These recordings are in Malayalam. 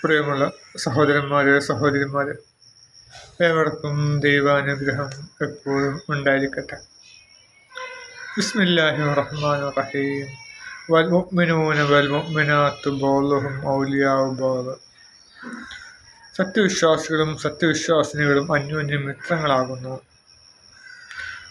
പ്രിയമുള്ള സഹോദരന്മാരെ സഹോദരിമാരെ ഏവർക്കും ദൈവാനുഗ്രഹം എപ്പോഴും ഉണ്ടായിരിക്കട്ടെ. ബിസ്മില്ലാഹി റഹ്മാൻ റഹീം വൽമുഅ്മിനൂന വൽമുഅ്മിനാത്തു ബൗലുഹും ഔലിയാഉ ബൗൽ സത്യവിശ്വാസികളും സത്യവിശ്വാസിനികളും അന്യോന്യം മിത്രങ്ങളാകുന്നു.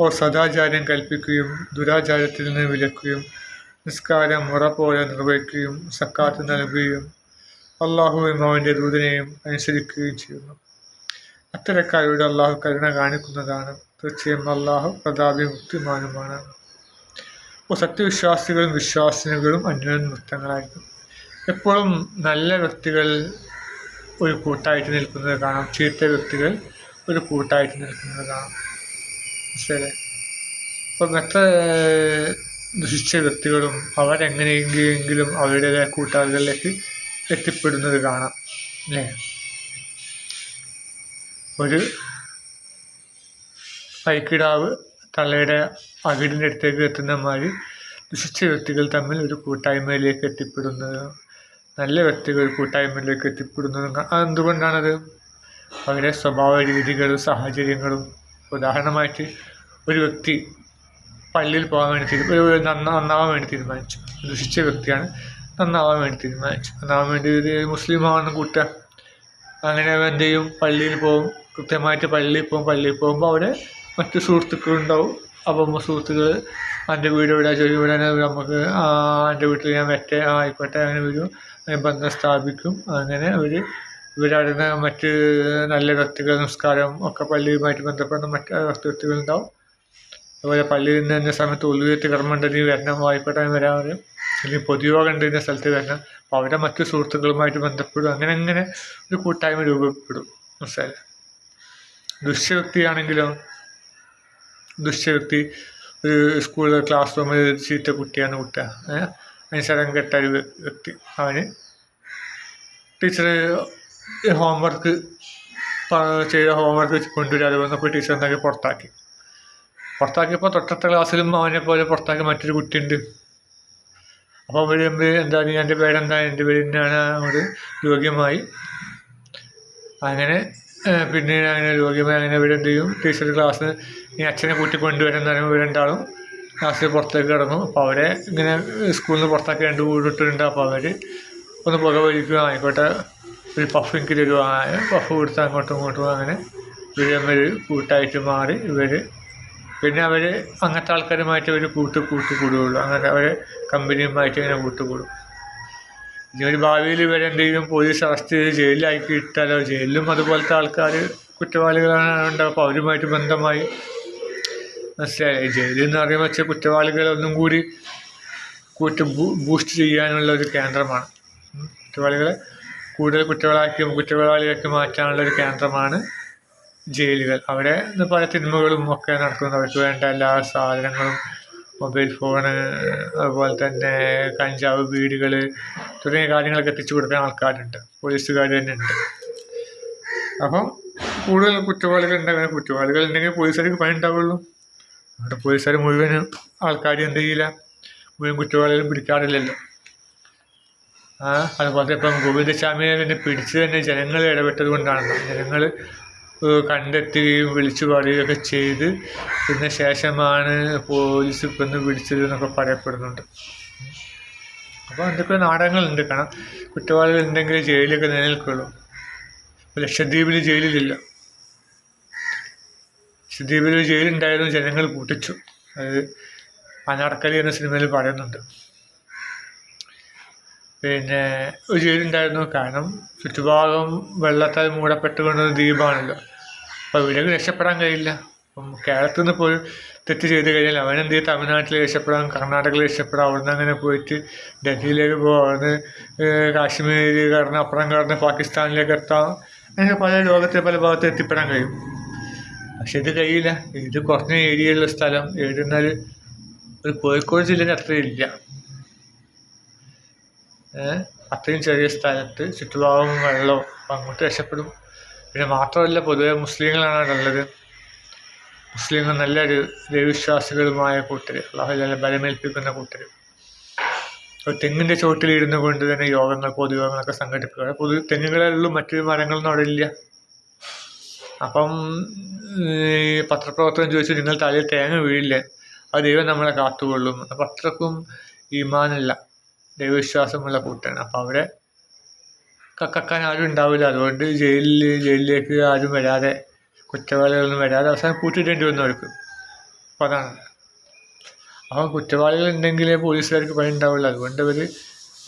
ഓ സദാചാരം കൽപ്പിക്കുകയും ദുരാചാരത്തിൽ നിന്ന് വിലക്കുകയും നിസ്കാരം മുറ പോലെ നിർവഹിക്കുകയും സക്കാത്ത് നൽകുകയും അള്ളാഹുവും അവന്റെ ദൂതനെയും അനുസരിക്കുകയും ചെയ്യുന്നു. അത്തരക്കാരോട് അള്ളാഹു കരുണ കാണിക്കുന്നതാണ്. തീർച്ചയായും അള്ളാഹു പ്രതാപി മുക്തിമാനുമാണ് അപ്പോൾ സത്യവിശ്വാസികളും വിശ്വാസിനികളും അന്യോന്യ നൃത്തങ്ങളായിരിക്കും എപ്പോഴും നല്ല വ്യക്തികൾ ഒരു കൂട്ടായിട്ട് നിൽക്കുന്നത് കാണാം. ചീത്ത വ്യക്തികൾ ഒരു കൂട്ടായിട്ട് നിൽക്കുന്നത് കാണാം. ശരി അപ്പം എത്ര ദുഷിച്ച വ്യക്തികളും അവരെങ്ങനെയെങ്കിലും അവരുടേതായ കൂട്ടാളികളിലേക്ക് എത്തിപ്പെടുന്നത് കാണാം അല്ലേ? ഒരു പൈക്കിടാവ് തള്ളയുടെ അകിടിന്റെ അടുത്തേക്ക് എത്തുന്ന മാതിരി ദുഷിച്ച വ്യക്തികൾ തമ്മിൽ ഒരു കൂട്ടായ്മയിലേക്ക് എത്തിപ്പെടുന്നത് നല്ല വ്യക്തികൾ കൂട്ടായ്മയിലേക്ക് എത്തിപ്പെടുന്നതും അതെന്തുകൊണ്ടാണത്? അവരുടെ സ്വഭാവ രീതികളും സാഹചര്യങ്ങളും. ഉദാഹരണമായിട്ട് ഒരു വ്യക്തി പള്ളിയിൽ പോകാൻ വേണ്ടി തീരുമാനിച്ചു നന്നാവാൻ വേണ്ടി തീരുമാനിച്ചു. ദുഷിച്ച വ്യക്തിയാണ് നന്നാവാൻ വേണ്ടി തീരുമാനിച്ചു. നന്നാവാൻ വേണ്ടി ഒരു മുസ്ലിം ആണെന്ന് കൂട്ടുക അങ്ങനെ അവൻ എന്ത് ചെയ്യും? പള്ളിയിൽ പോകും. കൃത്യമായിട്ട് പള്ളിയിൽ പോകും. പള്ളിയിൽ പോകുമ്പോൾ അവിടെ മറ്റു സുഹൃത്തുക്കളുണ്ടാവും അപ്പം സുഹൃത്തുക്കൾ എന്റെ വീട് എവിടെ ചോദിക്കും. ഇവിടെ നമുക്ക് എന്റെ വീട്ടിൽ ഞാൻ വെറ്റേ ആയിക്കോട്ടെ. അങ്ങനെ വരും. ബന്ധം സ്ഥാപിക്കും. അങ്ങനെ അവർ ഇവരടുന്ന മറ്റ് നല്ല വ്യക്തികൾ നമസ്കാരം ഒക്കെ പള്ളിയുമായിട്ട് ബന്ധപ്പെടുന്ന മറ്റ് വ്യക്തികളുണ്ടാവും അതുപോലെ പള്ളിയിൽ നിന്ന് തന്നെ സമയത്ത് ഉള്ളിലെത്തി കർമ്മം ഉണ്ടെങ്കിൽ വരണം. ആയിക്കോട്ടെ വരാൻ പറയും. അല്ലെങ്കിൽ പൊതുയോഗം കണ്ടിരുന്ന സ്ഥലത്ത് തന്നെ അപ്പോൾ അവരുടെ മറ്റു സുഹൃത്തുക്കളുമായിട്ട് ബന്ധപ്പെടും. അങ്ങനെ അങ്ങനെ ഒരു കൂട്ടായ്മ രൂപപ്പെടും. മനസ്സിലായി ദുഷ്യവ്യക്തിയാണെങ്കിലോ ദുഷ്യവ്യക്തി ഒരു സ്കൂൾ ക്ലാസ് റൂമിൽ ചീത്ത കുട്ടിയാണ് കുട്ടുക ഏഹ് അനുസരം കെട്ട ഒരു വ്യക്തി. അവന് ടീച്ചർ ഹോംവർക്ക് ചെയ്ത ഹോംവർക്ക് കൊണ്ടുവരാതെ വന്നപ്പോൾ ടീച്ചർ എന്താക്കി പുറത്താക്കി. പുറത്താക്കിയപ്പോൾ തൊട്ടടുത്ത ക്ലാസ്സിലും അവനെ പോലെ പുറത്താക്കിയ മറ്റൊരു കുട്ടിയുണ്ട്. അപ്പോൾ തമ്മിൽ എന്താ നീ എന്റെ പേരെന്താ? എന്റെ പേര് തന്നെയാണ് അങ്ങോട്ട് യോഗ്യമായി. അങ്ങനെ പിന്നീട് അങ്ങനെ രോഗ്യമായി അങ്ങനെ ഇവർ എന്ത് ചെയ്യും? ടീച്ചർ ക്ലാസ്സിൽ ഈ അച്ഛനെ കൂട്ടി കൊണ്ടുവരുന്ന ഇവർ രണ്ടാളും ക്ലാസ്സിൽ പുറത്തേക്ക് കിടന്നു. അപ്പോൾ അവരെ ഇങ്ങനെ സ്കൂളിൽ നിന്ന് പുറത്താക്കി രണ്ട് വീടിട്ടുണ്ട് അപ്പോൾ അവർ ഒന്ന് പുക വലിക്കുക ആയിക്കോട്ടെ ഒരു പഫ് എനിക്ക് തരുക പഫ് കൊടുത്ത് അങ്ങോട്ടും ഇങ്ങോട്ടും അങ്ങനെ ഇവർ തമ്മിൽ കൂട്ടായിട്ട് മാറി ഇവർ പിന്നെ അവർ അങ്ങനത്തെ ആൾക്കാരുമായിട്ട് ഇവർ കൂട്ട് കൂട്ടി കൂടുകയുള്ളൂ. അങ്ങനെ അവർ കമ്പനിയുമായിട്ട് ഇങ്ങനെ വിട്ടുപോകും ഇനി ഒരു ഭാവിയിൽ ഇവരെന്തെങ്കിലും പോലീസ് അറസ്റ്റ് ചെയ്ത് ജയിലിലാക്കി ഇട്ടാലോ? ജയിലിലും അതുപോലത്തെ ആൾക്കാർ കുറ്റവാളികളാണ്. അപ്പോൾ അവരുമായിട്ട് ബന്ധമായി. മനസ്സിലായി ജയിലിൽ എന്ന് പറയുമ്പോൾ വെച്ചാൽ കുറ്റവാളികളെ ഒന്നും കൂടി കൂട്ടി ബൂസ്റ്റ് ചെയ്യാനുള്ള ഒരു കേന്ദ്രമാണ്. കുറ്റവാളികളെ കൂടുതൽ കുറ്റവാളിയാക്കി മാറ്റാനുള്ള ഒരു കേന്ദ്രമാണ് ജയിലുകൾ. അവിടെ പല തിന്മകളും ഒക്കെ നടക്കുന്നത് അവർക്ക് വേണ്ട എല്ലാ സാധനങ്ങളും മൊബൈൽ ഫോണ് അതുപോലെ തന്നെ കഞ്ചാവ് വീടുകൾ തുടങ്ങിയ കാര്യങ്ങളൊക്കെ എത്തിച്ചു കൊടുക്കാൻ ആൾക്കാരുണ്ട്. പോലീസുകാർ തന്നെ ഉണ്ട് അപ്പം കൂടുതൽ കുറ്റവാളികൾ ഉണ്ടാകുന്ന കുറ്റവാളികൾ ഉണ്ടെങ്കിൽ പോലീസുകാർക്ക് പണി ഉണ്ടാവുള്ളൂ. അവിടെ പോലീസുകാർ മുഴുവൻ ആൾക്കാർ എന്ത് ചെയ്യില്ല. മുഴുവൻ കുറ്റവാളികളും പിടിക്കാറില്ലല്ലോ. ആ അതുപോലെ ഇപ്പം ഗോവിന്ദസ്വാമിയെ തന്നെ പിടിച്ച് തന്നെ ജനങ്ങൾ ഇടപെട്ടത് കൊണ്ടാണ്. ജനങ്ങൾ കണ്ടെത്തുകയും വിളിച്ചു പറയുകയൊക്കെ ചെയ്ത് ഇതിന് ശേഷമാണ് പോലീസ് ഇപ്പം പിടിച്ചത് എന്നൊക്കെ പറയപ്പെടുന്നുണ്ട്. അപ്പോൾ എന്തൊക്കെ നാടകങ്ങളുണ്ട്. കാരണം കുറ്റവാളികൾ ഉണ്ടെങ്കിൽ ജയിലൊക്കെ നിലനിൽക്കുള്ളൂ. ലക്ഷദ്വീപിൽ ജയിലിലില്ല. ലക്ഷദ്വീപിൽ ജയിലുണ്ടായിരുന്നു ജനങ്ങൾ പൊട്ടിച്ചു. അത് അനാർക്കലി എന്ന സിനിമയിൽ പറയുന്നുണ്ട്. പിന്നെ ഒരു ചേരുണ്ടായിരുന്നു. കാരണം ചുറ്റുഭാഗം വെള്ളത്താൽ മൂടപ്പെട്ടുകൊണ്ടൊരു ദ്വീപാണല്ലോ. അപ്പോൾ ഇവിടേക്ക് രക്ഷപ്പെടാൻ കഴിയില്ല. അപ്പം കേരളത്തിൽ നിന്ന് പോയി തെറ്റ് ചെയ്ത് കഴിഞ്ഞാൽ അവനെന്ത് ചെയ്യും തമിഴ്നാട്ടിൽ രക്ഷപ്പെടാം കർണാടകയിൽ രക്ഷപ്പെടാം അവിടുന്ന് അങ്ങനെ പോയിട്ട് ഡൽഹിയിലേക്ക് പോകാം അവിടുന്ന് കാശ്മീർ കടന്ന് അപ്പുറം കടന്ന് പാകിസ്ഥാനിലേക്ക് എത്താം. അങ്ങനെ പല ലോകത്തെ പല ഭാഗത്ത് എത്തിപ്പെടാൻ കഴിയും. പക്ഷെ ഇത് കഴിയില്ല. ഇത് കുറഞ്ഞ ഏരിയയിലുള്ള സ്ഥലം. എഴുതുന്നാൽ ഒരു കോഴിക്കോട് ജില്ലയിൽ അത്രയില്ല. അത്രയും ചെറിയ സ്ഥലത്ത് ചുറ്റുഭാഗം വെള്ളവും അങ്ങോട്ട് രക്ഷപ്പെടും. പിന്നെ മാത്രമല്ല പൊതുവെ മുസ്ലിങ്ങളാണ് നല്ലത്. മുസ്ലിങ്ങൾ നല്ലൊരു ദൈവവിശ്വാസികളുമായ കൂട്ടർ അള്ളാഹു നല്ല ബലമേൽപ്പിക്കുന്ന കൂട്ടർ തെങ്ങിന്റെ ചോട്ടിലിരുന്നു കൊണ്ട് തന്നെ യോഗങ്ങൾ പൊതുയോഗങ്ങളൊക്കെ സംഘടിപ്പിക്കുക പൊതു തെങ്ങുകളുള്ളൂ മറ്റു മരങ്ങളൊന്നും അവിടെ ഇല്ല. അപ്പം ഈ പത്രപ്രവർത്തകൻ ചോദിച്ചു നിങ്ങൾ തലയിൽ തേങ്ങ വീഴില്ലേ? അത് ദൈവം നമ്മളെ കാത്തുകൊള്ളും. അപ്പം അത്രക്കും ഈമാനുള്ള ദൈവവിശ്വാസമുള്ള കൂട്ടാണ്. അപ്പോൾ അവരെ കക്കാൻ ആരും ഉണ്ടാവില്ല. അതുകൊണ്ട് ജയിലിൽ ജയിലിലേക്ക് ആരും വരാതെ കുറ്റവാളികളൊന്നും വരാതെ അവസാനം കൂട്ടിയിടേണ്ടി വന്നു അവർക്ക്. അപ്പം അതാണ്. അപ്പം കുറ്റവാളികൾ ഉണ്ടെങ്കിലേ പോലീസുകാർക്ക് പണി ഉണ്ടാവുള്ളൂ. അതുകൊണ്ട് അവർ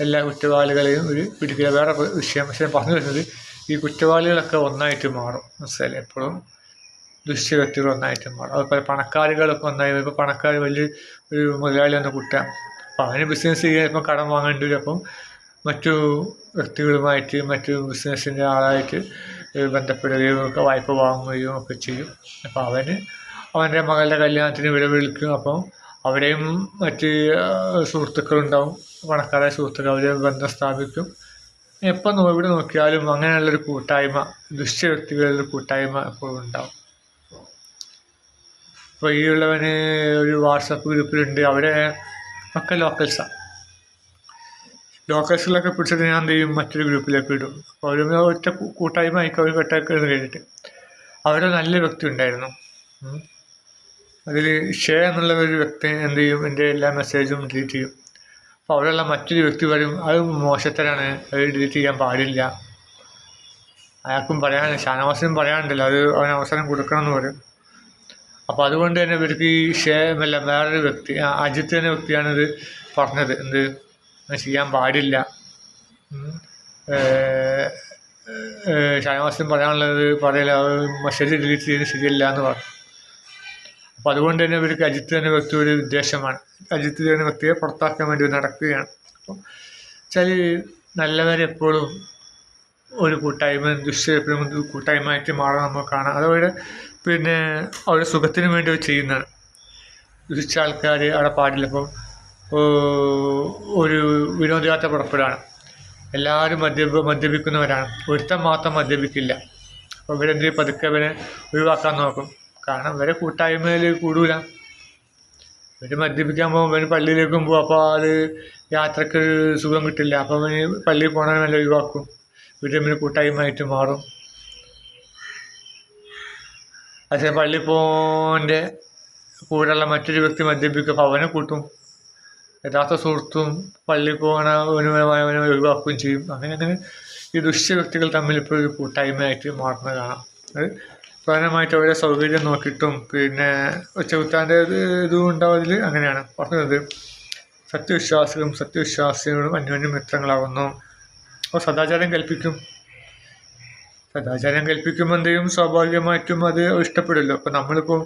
എല്ലാ കുറ്റവാളികളെയും ഒരു പിടിക്കില്ല. വേറെ വിഷയം പക്ഷേ പറഞ്ഞു വരുന്നത് ഈ കുറ്റവാളികളൊക്കെ ഒന്നായിട്ട് മാറും. മനസ്സിലായില്ലേ? എപ്പോഴും ദുശ്യവ്യക്തികൾ ഒന്നായിട്ട് മാറും. അതുപോലെ പണക്കാരികളൊക്കെ ഒന്നായി ഇപ്പോൾ പണക്കാർ വലിയ ഒരു മുതലാളി ഒന്ന് കുട്ടാം അപ്പോൾ അവന് ബിസിനസ് ചെയ്യാൻ ഇപ്പം കടം വാങ്ങേണ്ടി വരും. അപ്പം മറ്റു വ്യക്തികളുമായിട്ട് മറ്റു ബിസിനസ്സിന്റെ ആളായിട്ട് ബന്ധപ്പെടുകയും ഒക്കെ വായ്പ വാങ്ങുകയും ഒക്കെ ചെയ്യും. അപ്പോൾ അവന് അവന്റെ മകളുടെ കല്യാണത്തിന് വില വിളിക്കും അപ്പം അവിടെയും മറ്റ് സുഹൃത്തുക്കളുണ്ടാവും. പണക്കാരായ സുഹൃത്തുക്കൾ അവരെ ബന്ധം സ്ഥാപിക്കും. എപ്പം നോ എവിടെ നോക്കിയാലും അങ്ങനെയുള്ളൊരു കൂട്ടായ്മ ദുഷ്ട വ്യക്തികളുടെ കൂട്ടായ്മ എപ്പോഴും ഉണ്ടാവും. ഇപ്പോൾ ഈ ഉള്ളവന് ഒരു വാട്സപ്പ് ഗ്രൂപ്പിലുണ്ട്. അവിടെ ഒക്കെ ലോക്കൽസാണ് ലോക്കൽസിലൊക്കെ പിടിച്ചിട്ട് ഞാൻ എന്ത് ചെയ്യും? മറ്റൊരു ഗ്രൂപ്പിലേക്ക് ഇടും. അപ്പോൾ അവർ ഒറ്റ കൂട്ടായ്മ ആയിക്കോ? അവർ കെട്ടൊക്കെ കഴിഞ്ഞിട്ട് അവരെ നല്ല വ്യക്തി ഉണ്ടായിരുന്നു. അതിൽ ഷേ എന്നുള്ള ഒരു വ്യക്തി എന്ത് ചെയ്യും? എന്റെ എല്ലാ മെസ്സേജും ഡിലീറ്റ് ചെയ്യും. അപ്പോൾ അവിടെയുള്ള മറ്റൊരു വ്യക്തി പറയും അത് മോശത്തരാണ്. അത് ഡിലീറ്റ് ചെയ്യാൻ പാടില്ല. അയാൾക്കും പറയാൻ ഷാനവാസിനും പറയാനുണ്ടല്ലോ. അത് അവന് അവസരം കൊടുക്കണമെന്ന് പറയും. അപ്പോൾ അതുകൊണ്ട് തന്നെ ഇവർക്ക് ഈ ഷേ അല്ല വേറൊരു വ്യക്തി അജിത്ത് എന്ന വ്യക്തിയാണ് ഇത് പറഞ്ഞത്. എന്ത്? ചെയ്യാൻ പാടില്ല. ഷാനവാസിനും പറയാനുള്ളത് പറയില്ല മെസ്സേജ് ഡിലീറ്റ് ചെയ്യുന്നത് ശരിയല്ല എന്ന് പറഞ്ഞു. അപ്പോൾ അതുകൊണ്ട് തന്നെ ഇവർക്ക് അജിത്ത് എന്ന വ്യക്തി ഒരു ഉദ്ദേശമാണ്. അജിത്ത് എന്ന വ്യക്തിയെ പുറത്താക്കാൻ വേണ്ടി നടക്കുകയാണ്. അപ്പം വെച്ചാൽ നല്ലവരെപ്പോഴും ഒരു കൂട്ടായ്മ ദുശ്ശേപ്പനും കൂട്ടായ്മയായിട്ട് മാറാൻ നമ്മൾ കാണാം. അതവരുടെ പിന്നെ അവരുടെ സുഖത്തിന് വേണ്ടി അവർ ചെയ്യുന്നതാണ്. ആൾക്കാർ അവിടെ പാടില്ല അപ്പം ഒരു വിനോദയാത്ര പുറപ്പെടുകയാണ് എല്ലാവരും മദ്യപ മദ്യപിക്കുന്നവരാണ്. ഒരുത്തൻ മാത്രം മദ്യപിക്കില്ല. അപ്പോൾ ഇവരെന്ത്? പതുക്കെ ഇവരെ ഒഴിവാക്കാൻ നോക്കും. കാരണം ഇവരെ കൂട്ടായ്മയിൽ കൂടൂല. ഇവർ മദ്യപിക്കാൻ പോകുമ്പോൾ ഇവന് പള്ളിയിലേക്കും പോകും അപ്പോൾ അത് യാത്രയ്ക്ക് സുഖം കിട്ടില്ല. അപ്പോൾ അവന് പള്ളിയിൽ പോകണമെല്ലാം ഒഴിവാക്കും. ഇവർ തമ്മിൽ കൂട്ടായ്മയായിട്ട് മാറും. പക്ഷേ പള്ളിപ്പോന്റെ പോന്റെ കൂടെയുള്ള മറ്റൊരു വ്യക്തി മദ്യപിക്കും അപ്പോൾ അവനെ കൂട്ടും. യഥാർത്ഥ സുഹൃത്തും പള്ളി പോകണ അവനുമായി അവനെ ഒഴിവാക്കുകയും ചെയ്യും. അങ്ങനെ അങ്ങനെ ഈ ദുഷ്യ വ്യക്തികൾ തമ്മിൽ ഇപ്പോൾ ഒരു കൂട്ടായ്മയായിട്ട് മാറുന്നത് കാണാം അത് പ്രധാനമായിട്ട് അവരെ സൗകര്യം നോക്കിയിട്ടും പിന്നെ ഉച്ചകുത്താന്റെ ഇതും ഉണ്ടാവും അങ്ങനെയാണ് പറഞ്ഞത്. സത്യവിശ്വാസികളും സത്യവിശ്വാസികളും അന്യോന്യ മിത്രങ്ങളാവുന്നു. അപ്പോൾ സദാചാരം കൽപ്പിക്കും. സദാചാരം കൽപ്പിക്കുമ്പോൾ എന്ത് ചെയ്യും സ്വാഭാവികമായിട്ടും അത് ഇഷ്ടപ്പെടുമല്ലോ. അപ്പം നമ്മളിപ്പോൾ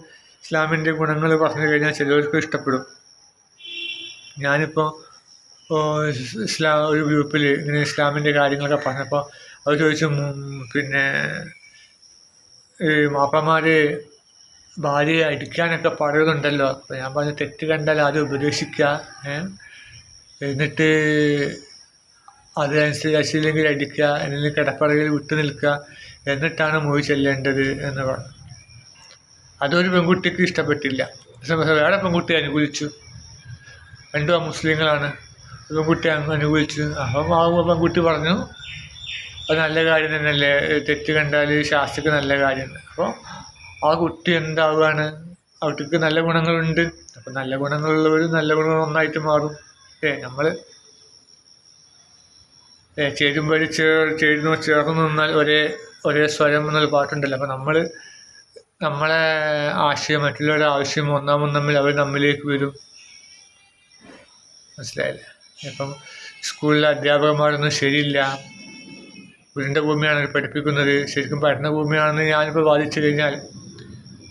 ഇസ്ലാമിന്റെ ഗുണങ്ങൾ പറഞ്ഞു കഴിഞ്ഞാൽ ചിലവർക്ക് ഇഷ്ടപ്പെടും. ഞാനിപ്പോൾ ഇസ്ലാം ഒരു ഗ്രൂപ്പിൽ ഇങ്ങനെ ഇസ്ലാമിന്റെ കാര്യങ്ങളൊക്കെ പറഞ്ഞപ്പോൾ അവർ ചോദിച്ചു പിന്നെ ഈ മാപ്പന്മാർ ഭാര്യയെ അടിക്കാനൊക്കെ പറയുന്നുണ്ടല്ലോ. അപ്പോൾ ഞാൻ പറഞ്ഞ തെറ്റ് കണ്ടാൽ അത് ഉപദേശിക്കുക? എന്നിട്ട് അതനുസരിച്ചില്ലെങ്കിൽ അടിക്കുക അല്ലെങ്കിൽ കിടപ്പറയിൽ വിട്ടു നിൽക്കുക എന്നിട്ടാണ് മൂവി ചെല്ലേണ്ടത് എന്ന് പറഞ്ഞു. അതൊരു പെൺകുട്ടിക്ക് ഇഷ്ടപ്പെട്ടില്ല. വേറെ പെൺകുട്ടി അനുകൂലിച്ചു. രണ്ടും ആ മുസ്ലിങ്ങളാണ് പെൺകുട്ടി അനുകൂലിച്ചു. അപ്പം ആ പെൺകുട്ടി പറഞ്ഞു അത് നല്ല കാര്യം തന്നെയല്ലേ. തെറ്റ് കണ്ടാൽ ശാസ്ത്രക്ക് നല്ല കാര്യമാണ് അപ്പോൾ ആ കുട്ടി എന്താവുകയാണ് കുട്ടിക്ക് നല്ല ഗുണങ്ങളുണ്ട്. അപ്പം നല്ല ഗുണങ്ങളുള്ളവർ നല്ല ഗുണങ്ങൾ ഒന്നായിട്ട് മാറും. ഏ നമ്മൾ ചേരുമ്പഴി ചേർ ചേരുന്നു ചേർന്ന് നിന്നാൽ ഒരേ ഒരേ സ്വരം എന്നൊരു പാട്ടുണ്ടല്ലോ. അപ്പം നമ്മൾ നമ്മളെ ആശയം മറ്റുള്ളവരുടെ ആവശ്യം ഒന്നാമൻ തമ്മിൽ അവർ നമ്മിലേക്ക് വരും. മനസ്സിലായില്ലേ? ഇപ്പം സ്കൂളിലെ അധ്യാപകന്മാരൊന്നും ശരിയില്ല. ഉരുണ്ട ഭൂമിയാണ് പഠിപ്പിക്കുന്നത്. ശരിക്കും പഠന ഭൂമിയാണെന്ന് ഞാനിപ്പോൾ വാദിച്ചു കഴിഞ്ഞാൽ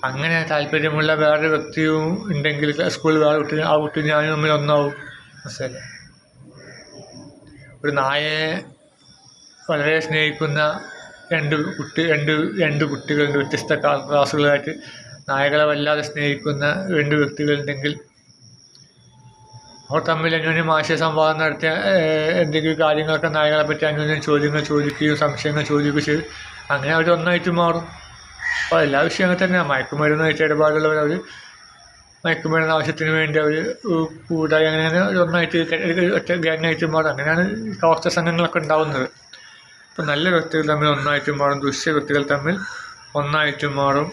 അങ്ങനെ താല്പര്യമുള്ള വേറൊരു വ്യക്തിയും ഉണ്ടെങ്കിൽ സ്കൂളിൽ വേറെ കുട്ടി ആ കുട്ടി ഞാനും തമ്മിൽ ഒന്നാവും. മനസ്സിലായില്ലേ? ഒരു നായയെ വളരെ സ്നേഹിക്കുന്ന രണ്ട് കുട്ടി രണ്ട് രണ്ട് കുട്ടികളുണ്ട് വ്യത്യസ്ത ക്ലാ- ക്ലാസ്സുകളായിട്ട് നായകളെ വല്ലാതെ സ്നേഹിക്കുന്ന രണ്ട് വ്യക്തികളുണ്ടെങ്കിൽ അവർ തമ്മിൽ അന്യോന്യം ആശയ സംവാദം നടത്തിയ എന്തെങ്കിലും കാര്യങ്ങളൊക്കെ നായകളെ പറ്റി അന്യോന്യം ചോദ്യങ്ങൾ ചോദിക്കുകയും സംശയങ്ങൾ ചോദിക്കുകയും ചെയ്ത് അങ്ങനെ അവർ ഒന്നായിട്ട് മാറും. അപ്പോൾ എല്ലാ വിഷയങ്ങൾ തന്നെ മയക്കുമരുന്നായിട്ട് ഇടപാടുള്ളവർ അവർ മയക്കുമരുന്ന് ആവശ്യത്തിന് വേണ്ടി അവർ കൂടായി അങ്ങനെ ഒന്നായിട്ട് ഒറ്റ ഗ്യാങ്ങായിട്ട് മാറും. അങ്ങനെയാണ് കവർച്ച സംഘങ്ങളൊക്കെ ഉണ്ടാവുന്നത്. അപ്പം നല്ല വ്യക്തികൾ തമ്മിൽ ഒന്നായിട്ട് മാറും ദുഷ്യ വ്യക്തികൾ തമ്മിൽ ഒന്നായിട്ട് മാറും.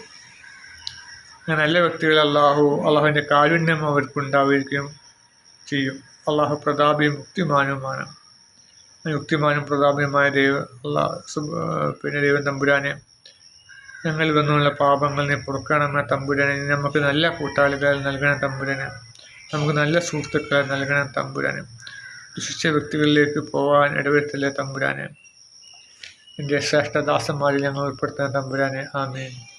നല്ല വ്യക്തികൾ അള്ളാഹു അള്ളാഹുവിന്റെ കാരുണ്യം അവർക്ക് ഉണ്ടാവുകയും ചെയ്യും. അള്ളാഹു പ്രതാപിയും മുക്തിമാനുമാണ്. യുക്തിമാനും പ്രതാപിയുമായ ദൈവം അള്ളാഹ് പിന്നെ ദൈവം തമ്പുരാനെ ഞങ്ങളിൽ വന്നുള്ള പാപങ്ങൾ നീ പൊറുക്കണമെന്ന തമ്പുരാനെ. നമുക്ക് നല്ല കൂട്ടാളികൾ നൽകണം തമ്പുരാനെ. നമുക്ക് നല്ല സുഹൃത്തുക്കളെ നൽകണം തമ്പുരാനെ. ദുഷിച്ച വ്യക്തികളിലേക്ക് പോകാൻ ഇടവരുത്തില്ല തമ്പുരാനെ. എന്റെ ശ്രേഷ്ഠദാസന്മാരിൽ ഞങ്ങൾ ഉൾപ്പെടുത്തുന്ന തമ്പുരാനെ. ആമീൻ.